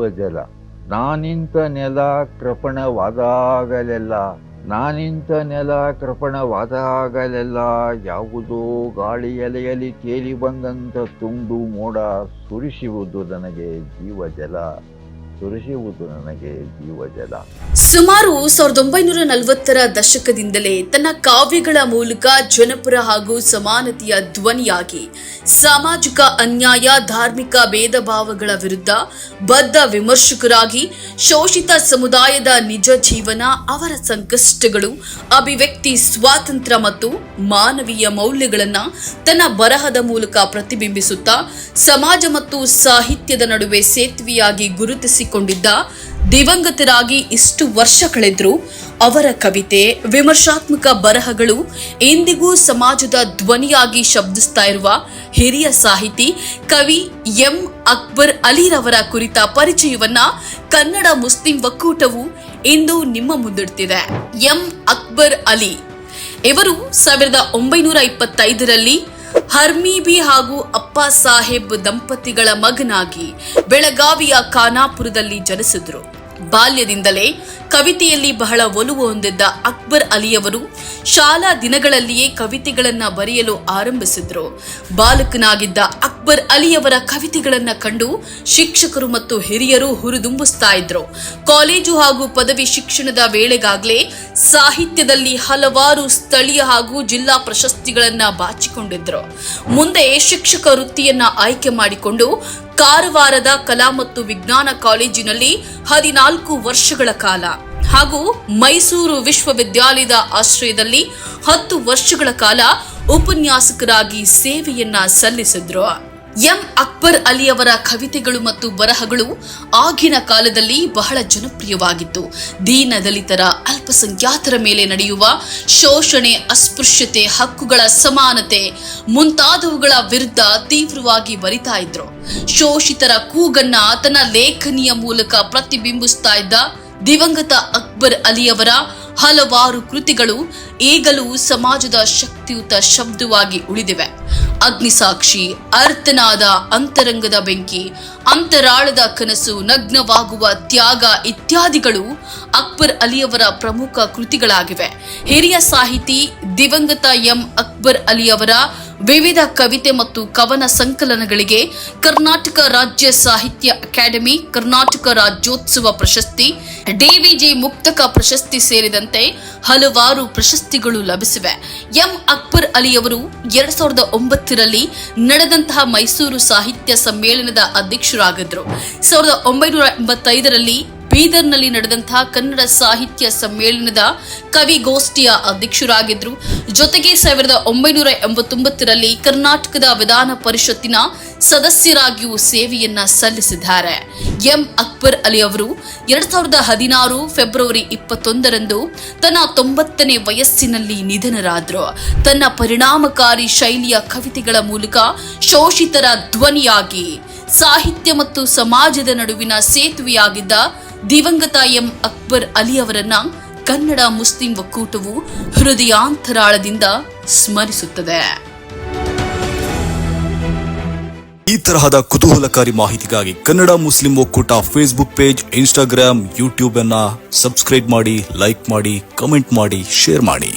ಜೀವಜಲ ನಾನಿಂತ ನೆಲ ಕೃಪಣವಾದಾಗಲೆಲ್ಲ, ನಾನಿಂತ ನೆಲ ಕೃಪಣವಾದಾಗಲೆಲ್ಲ, ಯಾವುದೋ ಗಾಳಿ ಎಲೆಯಲ್ಲಿ ತೇಲಿ ಬಂದಂಥ ತುಂಡು ಮೋಡ ಸುರಿಸುವುದು ನನಗೆ ಜೀವಜಲ. ಸುರಿಸುವುದು ನನಗೆ ಸುಮಾರು ಸಾವಿರದ ಒಂಬೈನೂರ ನಲವತ್ತರ ದಶಕದಿಂದಲೇ ತನ್ನ ಕಾವ್ಯಗಳ ಮೂಲಕ ಜನಪರ ಹಾಗೂ ಸಮಾನತೆಯ ಧ್ವನಿಯಾಗಿ ಸಾಮಾಜಿಕ ಅನ್ಯಾಯ, ಧಾರ್ಮಿಕ ಭೇದ ಭಾವಗಳ ವಿರುದ್ಧ ಬದ್ಧ ವಿಮರ್ಶಕರಾಗಿ ಶೋಷಿತ ಸಮುದಾಯದ ನಿಜ ಜೀವನ, ಅವರ ಸಂಕಷ್ಟಗಳು, ಅಭಿವ್ಯಕ್ತಿ ಸ್ವಾತಂತ್ರ್ಯ ಮತ್ತು ಮಾನವೀಯ ಮೌಲ್ಯಗಳನ್ನ ತನ್ನ ಬರಹದ ಮೂಲಕ ಪ್ರತಿಬಿಂಬಿಸುತ್ತಾ ಸಮಾಜ ಮತ್ತು ಸಾಹಿತ್ಯದ ನಡುವೆ ಸೇತುವೆಯಾಗಿ ಗುರುತಿಸಿಕೊಂಡಿದ್ದ ದಿವಂಗತರಾಗಿ ಇಷ್ಟು ವರ್ಷ ಕಳೆದ್ರು ಅವರ ಕವಿತೆ, ವಿಮರ್ಶಾತ್ಮಕ ಬರಹಗಳು ಇಂದಿಗೂ ಸಮಾಜದ ಧ್ವನಿಯಾಗಿ ಶಬ್ದಿಸ್ತಾ ಇರುವ ಹಿರಿಯ ಸಾಹಿತಿ ಕವಿ ಎಂ. ಅಕ್ಬರ್ ಅಲಿರವರ ಕುರಿತ ಪರಿಚಯವನ್ನ ಕನ್ನಡ ಮುಸ್ಲಿಂ ಒಕ್ಕೂಟವು ಇಂದು ನಿಮ್ಮ ಮುಂದಿಡ್ತಿದೆ. ಎಂ. ಅಕ್ಬರ್ ಅಲಿ. ಇವರು ಸಾವಿರದ ಒಂಬೈನೂರ ಇಪ್ಪತ್ತೈದರಲ್ಲಿ ಹರ್ಮೀಬಿ ಹಾಗೂ ಅಪ್ಪ ಸಾಹೇಬ್ ದಂಪತಿಗಳ ಮಗನಾಗಿ ಬೆಳಗಾವಿಯ ಖಾನಾಪುರದಲ್ಲಿ ಜನಿಸಿದ್ರು. ಬಾಲ್ಯದಿಂದಲೇ ಕವಿತೆಯಲ್ಲಿ ಬಹಳ ಒಲವು ಹೊಂದಿದ್ದ ಅಕ್ಬರ್ ಅಲಿಯವರು ಶಾಲಾ ದಿನಗಳಲ್ಲಿಯೇ ಕವಿತೆಗಳನ್ನ ಬರೆಯಲು ಆರಂಭಿಸಿದ್ರು. ಬಾಲಕನಾಗಿದ್ದ ಅಕ್ಬರ್ ಅಲಿಯವರ ಕವಿತೆಗಳನ್ನ ಕಂಡು ಶಿಕ್ಷಕರು ಮತ್ತು ಹಿರಿಯರು ಹುರಿದುಂಬಿಸ್ತಾ ಇದ್ರು. ಕಾಲೇಜು ಹಾಗೂ ಪದವಿ ಶಿಕ್ಷಣದ ವೇಳೆಗಾಗಲೇ ಸಾಹಿತ್ಯದಲ್ಲಿ ಹಲವಾರು ಸ್ಥಳೀಯ ಹಾಗೂ ಜಿಲ್ಲಾ ಪ್ರಶಸ್ತಿಗಳನ್ನ ಬಾಚಿಕೊಂಡಿದ್ರು. ಮುಂದೆ ಶಿಕ್ಷಕ ವೃತ್ತಿಯನ್ನ ಆಯ್ಕೆ ಮಾಡಿಕೊಂಡು ಕಾರವಾರದ ಕಲಾ ಮತ್ತು ವಿಜ್ಞಾನ ಕಾಲೇಜಿನಲ್ಲಿ ಹದಿನಾಲ್ಕು ವರ್ಷಗಳ ಕಾಲ. ಹಾಗೂ ಮೈಸೂರು ವಿಶ್ವವಿದ್ಯಾಲಯದ ಆಶ್ರಯದಲ್ಲಿ ಹತ್ತು ವರ್ಷಗಳ ಕಾಲ ಉಪನ್ಯಾಸಕರಾಗಿ ಸೇವೆಯನ್ನ ಸಲ್ಲಿಸಿದ್ರು. ಎಂ ಅಕ್ಬರ್ ಅಲಿ ಅವರ ಕವಿತೆಗಳು ಮತ್ತು ಬರಹಗಳು ಆಗಿನ ಕಾಲದಲ್ಲಿ ಬಹಳ ಜನಪ್ರಿಯವಾಗಿತ್ತು. ದೀನ ದಲಿತರ ಅಲ್ಪಸಂಖ್ಯಾತರ ಮೇಲೆ ನಡೆಯುವ ಶೋಷಣೆ, ಅಸ್ಪೃಶ್ಯತೆ, ಹಕ್ಕುಗಳ ಸಮಾನತೆ ಮುಂತಾದವುಗಳ ವಿರುದ್ಧ ತೀವ್ರವಾಗಿ ಬರಿತಾ ಇದ್ರು. ಶೋಷಿತರ ಕೂಗನ್ನ ತನ್ನ ಲೇಖನಿಯ ಮೂಲಕ ಪ್ರತಿಬಿಂಬಿಸ್ತಾ ಇದ್ದ ದಿವಂಗತ ಅಕ್ಬರ್ ಅಲಿಯವರ ಹಲವಾರು ಕೃತಿಗಳು ಈಗಲೂ ಸಮಾಜದ ಶಕ್ತಿಯುತ ಶಬ್ದವಾಗಿ ಉಳಿದಿವೆ. ಅಗ್ನಿಸಾಕ್ಷಿ ಅರ್ಥನಾದ ಅಂತರಂಗದ ಬೆಂಕಿ, ಅಂತರಾಳದ ಕನಸು, ನಗ್ನವಾಗುವ ತ್ಯಾಗ ಇತ್ಯಾದಿಗಳು ಅಕ್ಬರ್ ಅಲಿಯವರ ಪ್ರಮುಖ ಕೃತಿಗಳಾಗಿವೆ. ಹಿರಿಯ ಸಾಹಿತಿ ದಿವಂಗತ ಎಂ. ಅಕ್ಬರ್ ಅಲಿಯವರ ವಿವಿಧ ಕವಿತೆ ಮತ್ತು ಕವನ ಸಂಕಲನಗಳಿಗೆ ಕರ್ನಾಟಕ ರಾಜ್ಯ ಸಾಹಿತ್ಯ ಅಕಾಡೆಮಿ, ಕರ್ನಾಟಕ ರಾಜ್ಯೋತ್ಸವ ಪ್ರಶಸ್ತಿ, ಡಿವಿಜಿ ಮುಕ್ತಕ ಪ್ರಶಸ್ತಿ ಸೇರಿದಂತೆ ಹಲವಾರು ಪ್ರಶಸ್ತಿಗಳು ಲಭಿಸಿವೆ. ಎಂ. ಅಕ್ಬರ್ ಅಲಿಯವರು ಎರಡ್ ಸಾವಿರದ ಒಂಬತ್ತರಲ್ಲಿ ನಡೆದಂತಹ ಮೈಸೂರು ಸಾಹಿತ್ಯ ಸಮ್ಮೇಳನದ ಅಧ್ಯಕ್ಷರಾಗಿದ್ದರು. ಸಾವಿರದ ಒಂಬೈನೂರ ಎಂಬತ್ತೈದರಲ್ಲಿ ಬೀದರ್ನಲ್ಲಿ ನಡೆದಂತಹ ಕನ್ನಡ ಸಾಹಿತ್ಯ ಸಮ್ಮೇಳನದ ಕವಿಗೋಷ್ಠಿಯ ಅಧ್ಯಕ್ಷರಾಗಿದ್ದರು ಜೊತೆಗೆ ಸಾವಿರದ ಒಂಬೈನೂರ ಎಂಬತ್ತೊಂಬತ್ತರಲ್ಲಿ ಕರ್ನಾಟಕದ ವಿಧಾನ ಪರಿಷತ್ತಿನ ಸದಸ್ಯರಾಗಿಯೂ ಸೇವೆಯನ್ನ ಸಲ್ಲಿಸಿದ್ದಾರೆ. ಎಂ. ಅಕ್ಬರ್ ಅಲಿ ಅವರು ಎರಡ್ ಸಾವಿರದ ಹದಿನಾರು ಫೆಬ್ರವರಿ ಇಪ್ಪತ್ತೊಂದರಂದು ತನ್ನ ತೊಂಬತ್ತನೇ ವಯಸ್ಸಿನಲ್ಲಿ ನಿಧನರಾದರು. ತನ್ನ ಪರಿಣಾಮಕಾರಿ ಶೈಲಿಯ ಕವಿತೆಗಳ ಮೂಲಕ ಶೋಷಿತರ ಧ್ವನಿಯಾಗಿ, ಸಾಹಿತ್ಯ ಮತ್ತು ಸಮಾಜದ ನಡುವಿನ ಸೇತುವೆಯಾಗಿದ್ದ ದಿವಂಗತ ಎಂ ಅಕ್ಬರ್ ಅಲಿ ಅವರನ್ನ ಕನ್ನಡ ಮುಸ್ಲಿಂ ಒಕ್ಕೂಟವು ಹೃದಯಾಂತರಾಳದಿಂದ ಸ್ಮರಿಸುತ್ತದೆ. ಈ ತರಹದ ಕುತೂಹಲಕಾರಿ ಮಾಹಿತಿಗಾಗಿ ಕನ್ನಡ ಮುಸ್ಲಿಂ ಒಕ್ಕೂಟ ಫೇಸ್ಬುಕ್ ಪೇಜ್ ಇನ್ಸ್ಟಾಗ್ರಾಮ್ ಯೂಟ್ಯೂಬ್ ಅನ್ನ ಸಬ್ಸ್ಕ್ರೈಬ್ ಮಾಡಿ ಲೈಕ್ ಮಾಡಿ ಕಮೆಂಟ್ ಮಾಡಿ ಶೇರ್ ಮಾಡಿ.